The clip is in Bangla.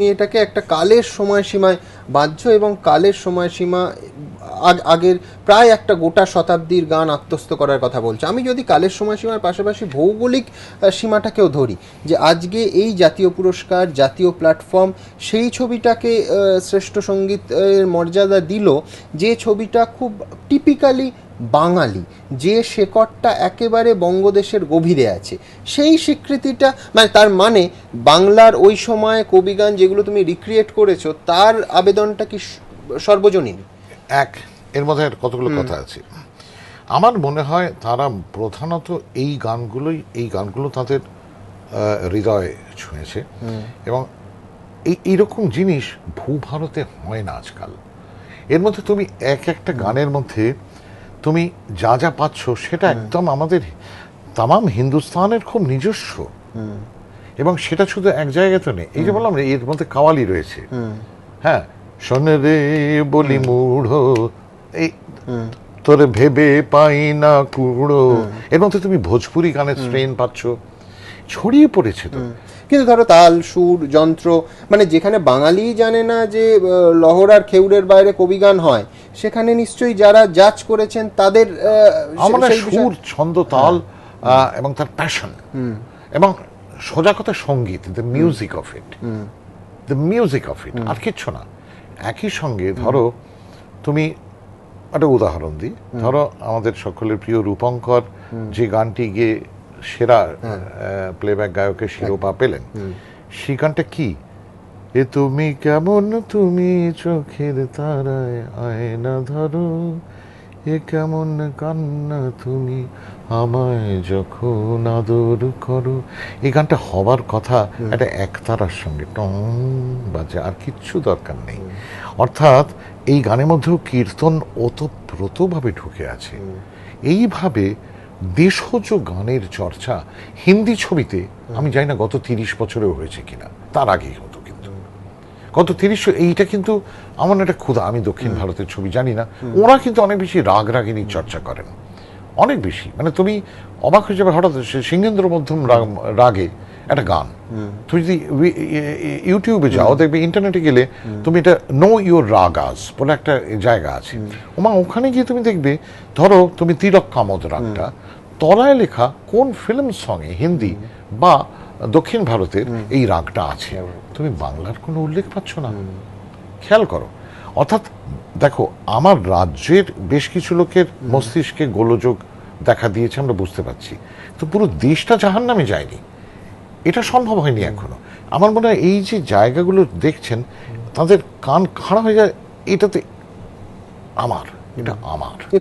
তুমি এটাকে একটা কালের সময়সীমায় বাহ্য এবং কালের সময়সীমা আগ- আগের প্রায় একটা গোটা শতাব্দীর গান আত্মস্থ করার কথা বলছো। আমি যদি কালের সময়সীমার পাশাপাশি ভৌগোলিক সীমাটাকেও ধরি যে আজকে এই জাতীয় পুরস্কার জাতীয় প্ল্যাটফর্ম সেই ছবিটাকে শ্রেষ্ঠ সংগীত আহ, এর মর্যাদা দিল যে ছবিটা খুব টিপিক্যালি বাঙালি যে শেকড়টা একেবারে বঙ্গদেশের গভীরে আছে সেই স্বীকৃতিটা মানে তার মানে বাংলার ওই সময় কবিগান যেগুলো তুমি রিক্রিয়েট করেছ তার আবেদনটা কি সর্বজনীন? এক এর মধ্যে কতগুলো কথা আছে। আমার মনে হয় তারা প্রধানত এই গানগুলোই এই গানগুলো তাদের হৃদয় ছুঁয়েছে। এবং এই এইরকম জিনিস ভূভারতে হয় না আজকাল। এর মধ্যে তুমি এক একটা গানের মধ্যে তুমি যা যা পাচ্ছ সেটা একদম আমাদের তামাম হিন্দুস্তানের খুব নিজস্ব। এবং সেটা শুধু এক জায়গায় তো নেই এই যে বললাম এর মধ্যে কাওয়ালি রয়েছে। হ্যাঁ শোনে রে বলি মূঢ় এই তোরে ভেবে পাই না কুড়ো। এর মধ্যে তুমি ভোজপুরি গানের স্ট্রেন পাচ্ছ। ছড়িয়ে পড়েছে তো। কিন্তু ধরো তাল সুর যন্ত্র মানে যেখানে বাঙালি জানে না যে লহর আর খেউরের বাইরে কবিগান হয় সেখানে নিশ্চয়ই যারা জাজ করেছেন তাদের সুর ছন্দ তাল এবং তার প্যাশন এবং সোজা কথা সংগীত the music of it the music of it আর কিচ্ছু না। একই সঙ্গে ধরো তুমি একটা উদাহরণ দিই। ধরো আমাদের সকলের প্রিয় রূপঙ্কর যে গানটি গিয়ে সেরা প্লেব্যাক গায়কের শিরোপা পেলেন। সেই গানটা কি? এ তুমি কেমন? তুমি চোখের তারায় আয়না ধরো। এ কেমন কান্না? তুমি আমায় যখন আদর করো। এই গানটা হবার কথা একটা একতারার সঙ্গে টং বাজে আর কিচ্ছু দরকার নেই। অর্থাৎ এই গানের মধ্যেও কীর্তন ওতপ্রোতভাবে ঢুকে আছে। এইভাবে দেশজ গানের চর্চা হিন্দি ছবিতে আমি জানি না গত তিরিশ বছরেও হয়েছে কিনা তার আগেই গত তিরিশ এইটা কিন্তু আমার একটা ক্ষুধা আমি দক্ষিণ ভারতের ছবি জানি না। ওরা কিন্তু অনেক বেশি রাগ রাগিনীর চর্চা করেন। অনেক বেশি। মানে তুমি অবাক হয়ে যাবে হঠাৎ সিংহেন্দ্র মধ্যম রাগে একটা গান। তুমি যদি ইউটিউবে যাও দেখবে ইন্টারনেটে গেলে তুমি এটা নো ইউর রাগাস বলে একটা জায়গা আছে। ওমা ওখানে গিয়ে তুমি দেখবে ধরো তুমি তিলক কামদ রাগটা তলায় লেখা কোন ফিল্ম সঙ্গে হিন্দি বা দক্ষিণ ভারতের এই রাগটা আছে। তুমি বাংলার কোনো উল্লেখ পাচ্ছ না। খেয়াল করো। অর্থাৎ দেখো আমার রাজ্যের বেশ কিছু লোকের মস্তিষ্কে গোলযোগ দেখা দিয়েছে আমরা বুঝতে পারছি। তো পুরো দেশটা জাহান নামে যায়নি। এটা সম্ভব হয়নি এখনও। আমার মনে হয় এই যে জায়গাগুলো দেখছেন তাদের কান খাড়া হয়ে যায় এটাতে আমার এটা আমার।